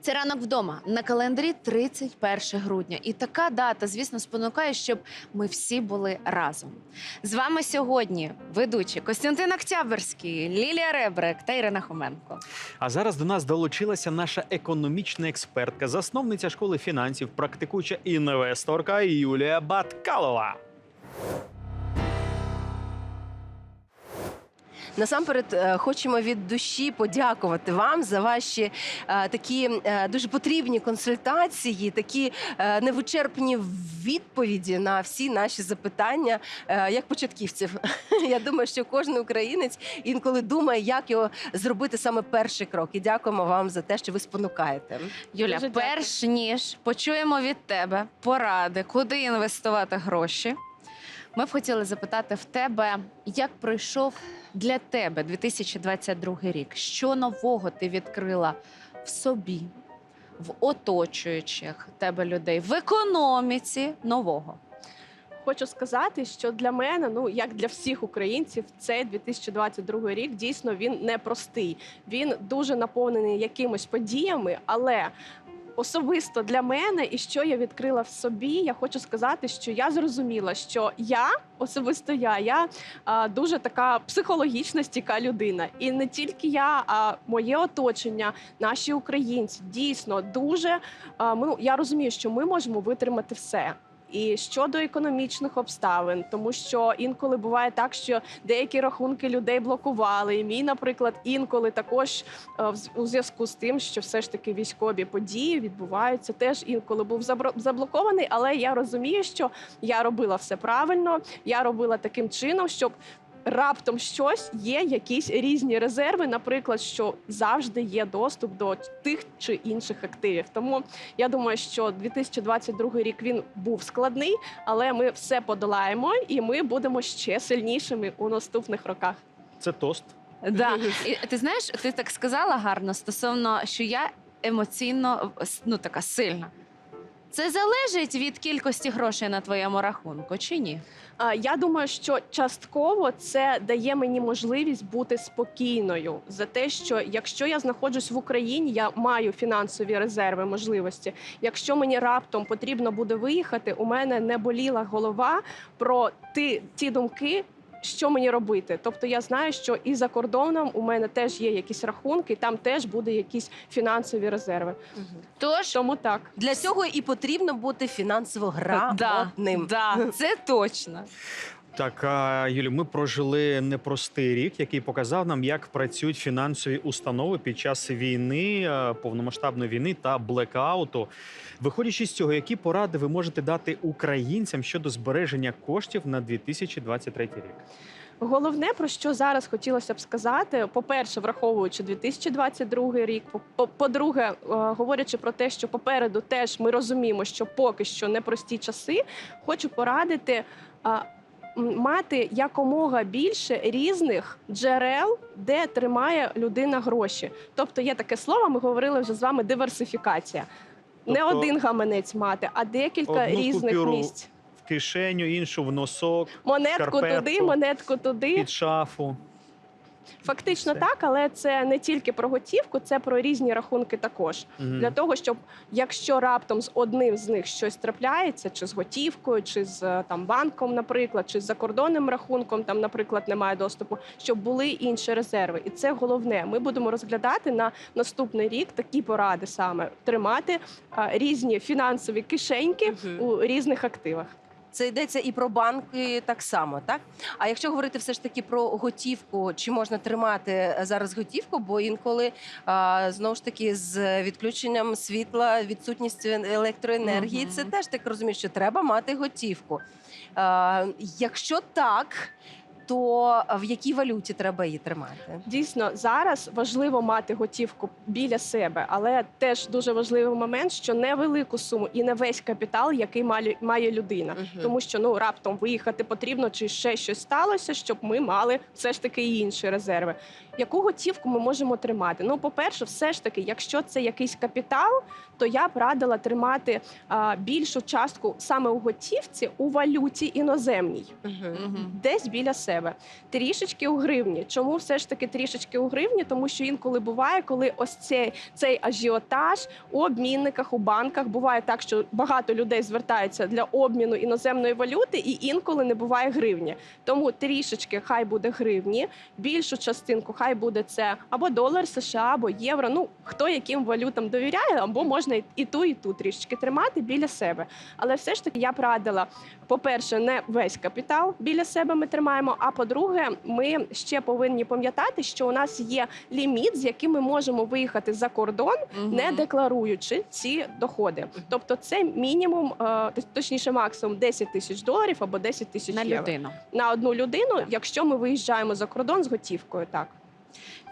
Це ранок вдома на календарі 31 грудня. І така дата, звісно, спонукає, щоб ми всі були разом. З вами сьогодні ведучі Костянтин Октябрьський, Лілія Ребрек та Ірина Хоменко. А зараз до нас долучилася наша економічна експертка, засновниця школи фінансів, практикуюча інвесторка Юлія Баткалова. Насамперед е, хочемо від душі подякувати вам за ваші е, такі е, дуже потрібні консультації, такі невичерпні відповіді на всі наші запитання, як початківців. Я думаю, що кожен українець інколи думає, як його зробити саме перший крок. І дякуємо вам за те, що ви спонукаєте. Юля, Дуже дякую. перш ніж почуємо від тебе поради, куди інвестувати гроші. Ми б хотіли запитати в тебе, як пройшов для тебе 2022 рік? Що нового ти відкрила в собі, в оточуючих тебе людей, в економіці нового? Хочу сказати, що для мене, ну як для всіх українців, цей 2022 рік дійсно він непростий. Він дуже наповнений якимись подіями, але особисто для мене, і що я відкрила в собі, я хочу сказати, що я зрозуміла, що я особисто я, я а, дуже така психологічно стійка людина, і не тільки я, а моє оточення, наші українці дійсно дуже. А, ну, я розумію, що ми можемо витримати все. І щодо економічних обставин, тому що інколи буває так, що деякі рахунки людей блокували. І мій, наприклад, інколи також е, у зв'язку з тим, що все ж таки військові події відбуваються, теж інколи був заблокований. Але я розумію, що я робила все правильно. Я робила таким чином, щоб. Раптом щось є, якісь різні резерви, наприклад, що завжди є доступ до тих чи інших активів. Тому я думаю, що 2022 рік він був складний, але ми все подолаємо і ми будемо ще сильнішими у наступних роках. Це тост. Да. І ти знаєш, ти так сказала гарно стосовно, що я емоційно ну, така сильна. Це залежить від кількості грошей на твоєму рахунку, чи ні? Я думаю, що частково це дає мені можливість бути спокійною за те, що якщо я знаходжусь в Україні, я маю фінансові резерви, можливості. Якщо мені раптом потрібно буде виїхати, у мене не боліла голова про ті, ті думки. Що мені робити? Тобто я знаю, що і за кордоном у мене теж є якісь рахунки, там теж буде якісь фінансові резерви. Тож Тому так. Для цього і потрібно бути фінансово да, да, це точно. Так, Юлі, ми прожили непростий рік, який показав нам, як працюють фінансові установи під час війни, повномасштабної війни та блекауту. Виходячи з цього, які поради ви можете дати українцям щодо збереження коштів на 2023 рік? Головне, про що зараз хотілося б сказати, по-перше, враховуючи 2022 рік, по- по- по-друге, е, говорячи про те, що попереду теж ми розуміємо, що поки що непрості часи, хочу порадити. Мати якомога більше різних джерел, де тримає людина гроші. Тобто є таке слово, ми говорили вже з вами диверсифікація. Не Тобто один гаманець мати, а декілька одну різних купюру місць. В кишеню, іншу в носок, Монетку шкарпетку, туди, монетку туди. під шафу. Фактично Все. так, але це не тільки про готівку, це про різні рахунки також. Мгм. Для того, щоб якщо раптом з одним з них щось трапляється, чи з готівкою, чи з е, там банком, наприклад, чи з закордонним рахунком, там, наприклад, немає доступу, щоб були інші резерви. І це головне. Ми будемо розглядати на наступний рік такі поради саме тримати а, різні фінансові кишеньки Мгм. у різних активах. Це йдеться і про банки так само, так? А якщо говорити все ж таки про готівку, чи можна тримати е, зараз готівку? Бо інколи знову ж таки з відключенням світла, відсутністю електроенергії, це теж так розумію, що треба мати готівку. Якщо так, то в якій валюті треба її тримати? Дійсно, зараз важливо мати готівку біля себе, але теж дуже важливий момент, що невелику суму і не весь капітал, який має, має людина. Мгм. Тому що ну раптом виїхати потрібно, чи ще щось сталося, щоб ми мали все ж таки і інші резерви. Яку готівку ми можемо тримати? Ну, по-перше, все ж таки, якщо це якийсь капітал, то я б радила тримати а, більшу частку саме у готівці у валюті іноземній, Мгм. десь біля себе. Себе. Трішечки у гривні. Чому все ж таки трішечки у гривні? Тому що інколи буває, коли ось цей, цей ажіотаж у обмінниках, у банках буває так, що багато людей звертаються для обміну іноземної валюти, і інколи не буває гривні. Тому трішечки хай буде гривні, більшу частинку хай буде це або долар США, або євро. Ну хто яким валютам довіряє, або можна і- ту, і ту трішечки тримати біля себе. Але все ж таки я б радила, по-перше, не весь капітал біля себе ми тримаємо. А по-друге, ми ще повинні пам'ятати, що у нас є ліміт, з яким ми можемо виїхати за кордон, не декларуючи ці доходи. Тобто, це мінімум, е, точніше, максимум 10 тисяч доларів або 10 тисяч на євро. людину. на одну людину, якщо ми виїжджаємо за кордон з готівкою. Так.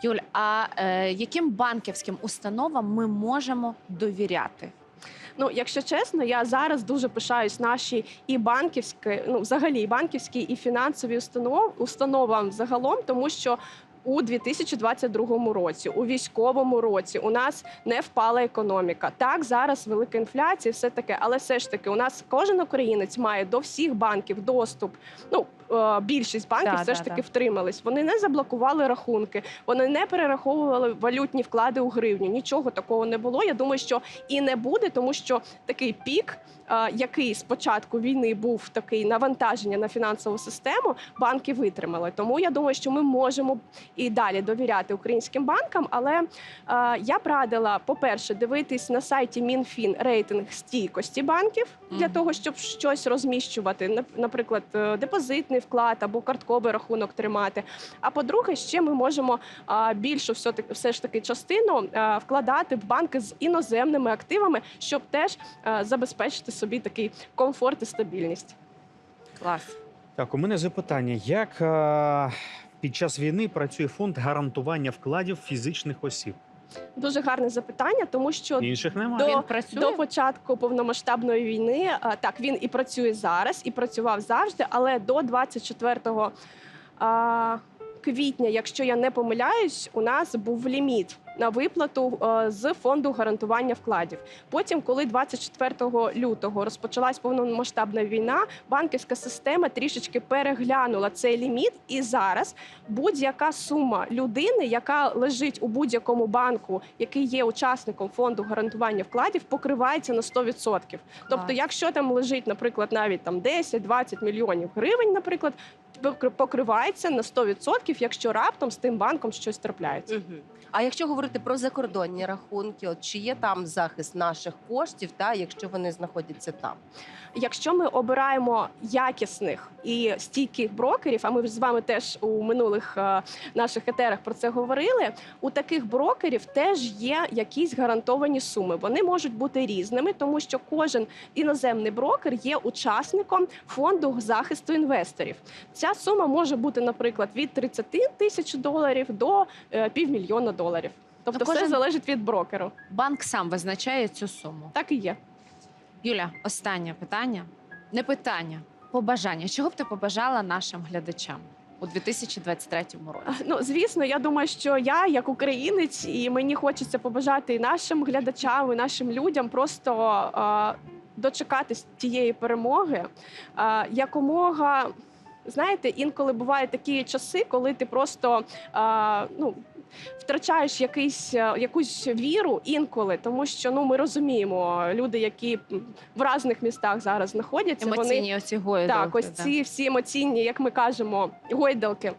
Юль, а е, яким банківським установам ми можемо довіряти? Ну, якщо чесно, я зараз дуже пишаюсь наші і банківські, ну взагалі і банківські, і фінансові установ, установам загалом, тому що. У 2022 році, у військовому році, у нас не впала економіка. Так, зараз велика інфляція, все таке, але все ж таки, у нас кожен українець має до всіх банків доступ. Ну е, більшість банків Да, все да, ж таки да. втримались. Вони не заблокували рахунки, вони не перераховували валютні вклади у гривню. Нічого такого не було. Я думаю, що і не буде, тому що такий пік, який з початку війни був такий навантаження на фінансову систему, банки витримали. Тому я думаю, що ми можемо і далі довіряти українським банкам. Але е, я б радила, по-перше, дивитись на сайті МінФін рейтинг стійкості банків для того, щоб щось розміщувати, наприклад, е, депозитний вклад або картковий рахунок тримати. А по-друге, ще ми можемо більшу все таки все ж таки частину вкладати в банки з іноземними активами, щоб теж забезпечити собі такий комфорт і стабільність. Клас. Так, у мене запитання: як е, під час війни працює фонд гарантування вкладів фізичних осіб? Дуже гарне запитання, тому що Інших немає. До- Він працює? До початку повномасштабної війни а, так він і працює зараз, і працював завжди, але до 24 а, квітня, якщо я не помиляюсь, у нас був ліміт на виплату е, з фонду гарантування вкладів. Потім, коли 24 лютого розпочалась повномасштабна війна, банківська система трішечки переглянула цей ліміт, і зараз будь-яка сума людини, яка лежить у будь-якому банку, який є учасником фонду гарантування вкладів, покривається на 100%. Тобто, якщо там лежить, наприклад, навіть там 10-20 мільйонів гривень, наприклад, покр- покривається на 100%, якщо раптом з тим банком щось трапляється. А якщо говорити про закордонні рахунки, от чи є там захист наших коштів, та якщо вони знаходяться там? Якщо ми обираємо якісних і стійких брокерів, а ми з вами теж у минулих е, наших етерах про це говорили. У таких брокерів теж є якісь гарантовані суми. Вони можуть бути різними, тому що кожен іноземний брокер є учасником фонду захисту інвесторів. Ця сума може бути, наприклад, від 30 тисяч доларів до е, півмільйона доларів. Тобто, Ну, все залежить від брокеру. Банк сам визначає цю суму. Так і є. Юля, останнє питання. Не питання, побажання. Чого б ти побажала нашим глядачам у 2023 році? Ну, звісно, я думаю, що я як українець, і мені хочеться побажати і нашим глядачам, і нашим людям просто е, дочекатись тієї перемоги. Е, якомога, знаєте, інколи бувають такі часи, коли ти просто е, ну. Втрачаєш якийсь е, якусь віру інколи, тому що ну ми розуміємо люди, які в різних містах зараз знаходяться. вони Емоційні оці гойдалки. так, ось ці всі емоційні, як ми кажемо, гойдалки.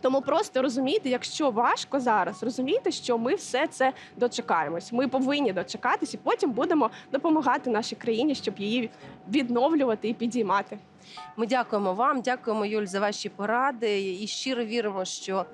Тому просто розумійте, якщо важко зараз, розумійте, що ми все це дочекаємось. Ми повинні дочекатись, і потім будемо допомагати нашій країні, щоб її відновлювати і підіймати. Ми дякуємо вам, дякуємо, Юль, за ваші поради. І щиро віримо, що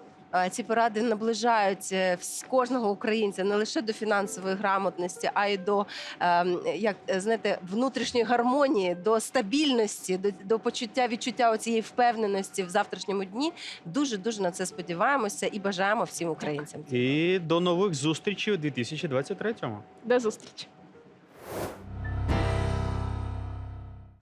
ці поради наближають е, кожного українця не лише до фінансової грамотності, а й до ем, як е, знаєте, внутрішньої гармонії, до стабільності, до, до почуття відчуття цієї впевненості в завтрашньому дні. Дуже дуже на це сподіваємося і бажаємо всім українцям. І до нових зустрічей у 2023-му. До зустрічі!